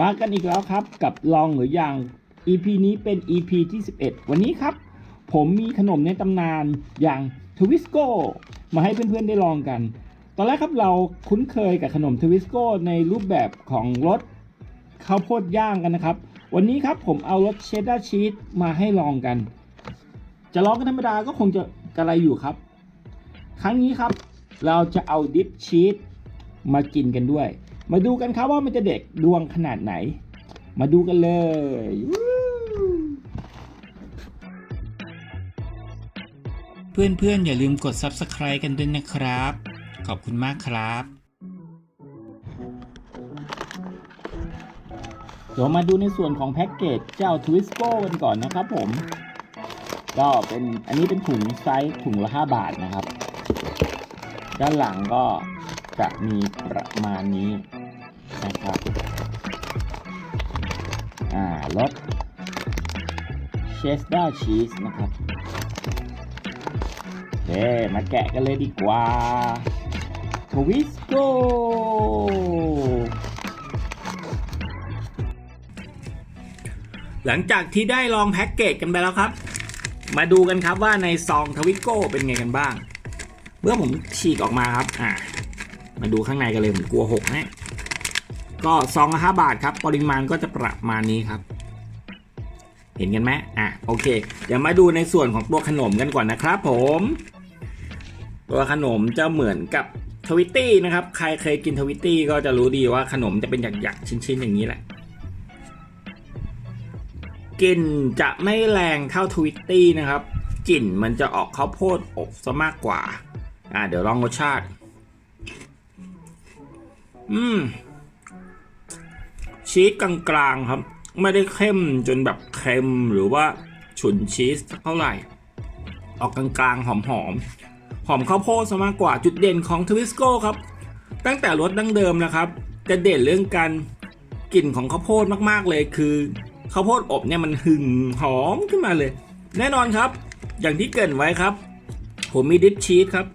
มากันอีกแล้วครับกับลองหรือยัง EP นี้เป็น EP ที่ 11 วันนี้ครับ ผมมีขนมในตำนานอย่างทวิสโก้มาให้เพื่อนๆได้ลองกัน ตอนแรกครับเราคุ้นเคยกับขนมทวิสโก้ในรูปแบบของรสข้าวโพดย่างกันนะครับ วันนี้ครับผมเอารสเชดดาร์ชีสมาให้ลองกัน จะลองกันธรรมดาก็คงจะกระไรอยู่ครับ ครั้งนี้ครับ เราจะเอาดิปชีสมากินกันด้วย มาดูกันครับว่ามันจะเด็กดวงขนาดไหน มาดูกันเลยวู้เพื่อนๆ อย่าลืมกด Subscribe กันด้วยนะครับ ขอบคุณมากครับเดี๋ยวมาดูในส่วนของแพ็กเกจเจ้าทวิสโก้กันก่อนนะครับผม ก็เป็นอันนี้เป็นถุงไซส์ถุงละ 5 บาทนะครับ ด้านหลังก็จะมีประมาณนี้ นะครับอ่ารสเชสดาร์ชีสนะครับโอเคมาแกะกันเลยดีกว่าทวิสโกหลังจากที่ได้ลองแพ็กเกจกันไปแล้วครับ มาดูกันครับว่าในซองทวิโก้เป็นไงกันบ้าง เมื่อผมฉีกออกมาครับ อ่ามาดูข้างในกันเลยผมกลัวหกนะ ก็ซองห้าบาทครับ ปริมาณก็จะประมาณนี้ครับ เห็นกันไหมอะโอเค เดี๋ยวมาดูในส่วนของตัวขนมกันก่อนนะครับผม ตัวขนมจะเหมือนกับทวิตตี้นะครับ ใครเคยกินทวิตตี้ก็จะรู้ดีว่าขนมจะเป็นหยักๆชิ้นๆอย่างนี้แหละกลิ่นจะไม่แรงเท่าทวิตตี้นะครับ กลิ่นมันจะออกข้าวโพดอบซะมากกว่า อ่าเดี๋ยวลองรสชาติ อืม ชีสกลางๆครับ ไม่ได้เข้มจนแบบเค็มหรือว่าฉุนชีสเท่าไหร่ ออกกลางๆหอมๆหอมข้าวโพดซะมากกว่าจุดเด่นของทวิสโก้ครับ ตั้งแต่รสดั้งเดิมนะครับ จะเด่นเรื่องการกลิ่นของข้าวโพดมากๆเลยคือข้าวโพดอบเนี่ยมันหึงหอมขึ้นมาเลย แน่นอนครับ อย่างที่เกรินไว้ครับ ผมมีดิปชีสครับ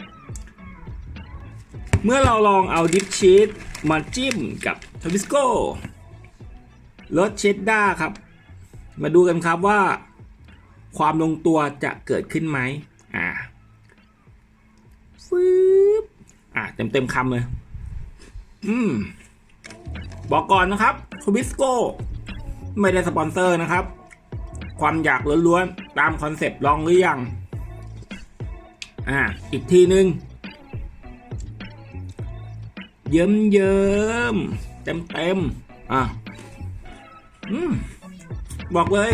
เมื่อเราลองเอาดิปชีสมาจิ้มกับทวิสโก้ รสเชดดาร์ครับ มาดูกันครับว่า ความลงตัวจะเกิดขึ้นไหมอ่าฟืบอ่าเต็มเต็มคำเลย อืม บอกก่อนนะครับทวิสโก้ไม่ได้สปอนเซอร์นะครับ ความอยากล้วนๆ ตามคอนเซปต์ลองหรือยัง อ่า อีกทีนึง เยิ้มเยิ้มเต็มเต็มอะ อืมบอกเลย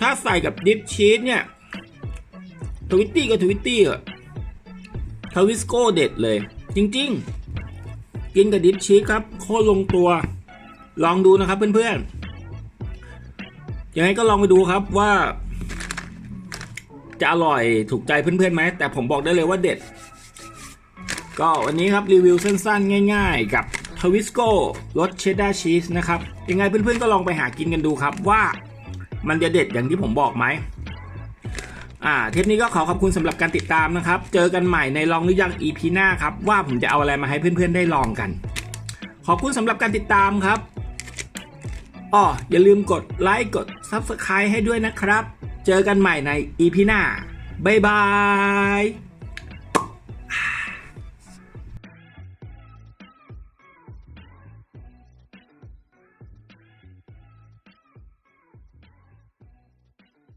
ถ้าใส่กับดิปชีสเนี่ยทวิตตี้ก็ทวิตตี้อะทวิสโก้เด็ดเลย จริง ๆ กินกับดิปชีสครับ โคตรลงตัว ลองดูนะครับเพื่อนๆยังไงก็ลองไปดูครับว่า จะอร่อยถูกใจเพื่อนๆไหมแต่ผมบอกได้เลยว่าเด็ด ก็วันนี้ครับรีวิวสั้นๆ ง่าย ๆ กับ ทวิสโก้รสเชดดาร์ชีสนะครับยังไงเพื่อนๆก็ลองไปหากินกันดูครับว่ามันจะเด็ดอย่างที่ผมบอกไหมอ่าเทปนี้ก็ขอขอบคุณสำหรับการติดตามนะครับ เจอกันใหม่ในลองหรือยัง EP หน้าครับ ว่าผมจะเอาอะไรมาให้เพื่อนๆได้ลองกัน ขอบคุณสำหรับการติดตามครับอ้ออย่าลืมกดไลค์กด Subscribe ให้ด้วยนะครับ เจอกันใหม่ใน EP หน้าบ๊ายบาย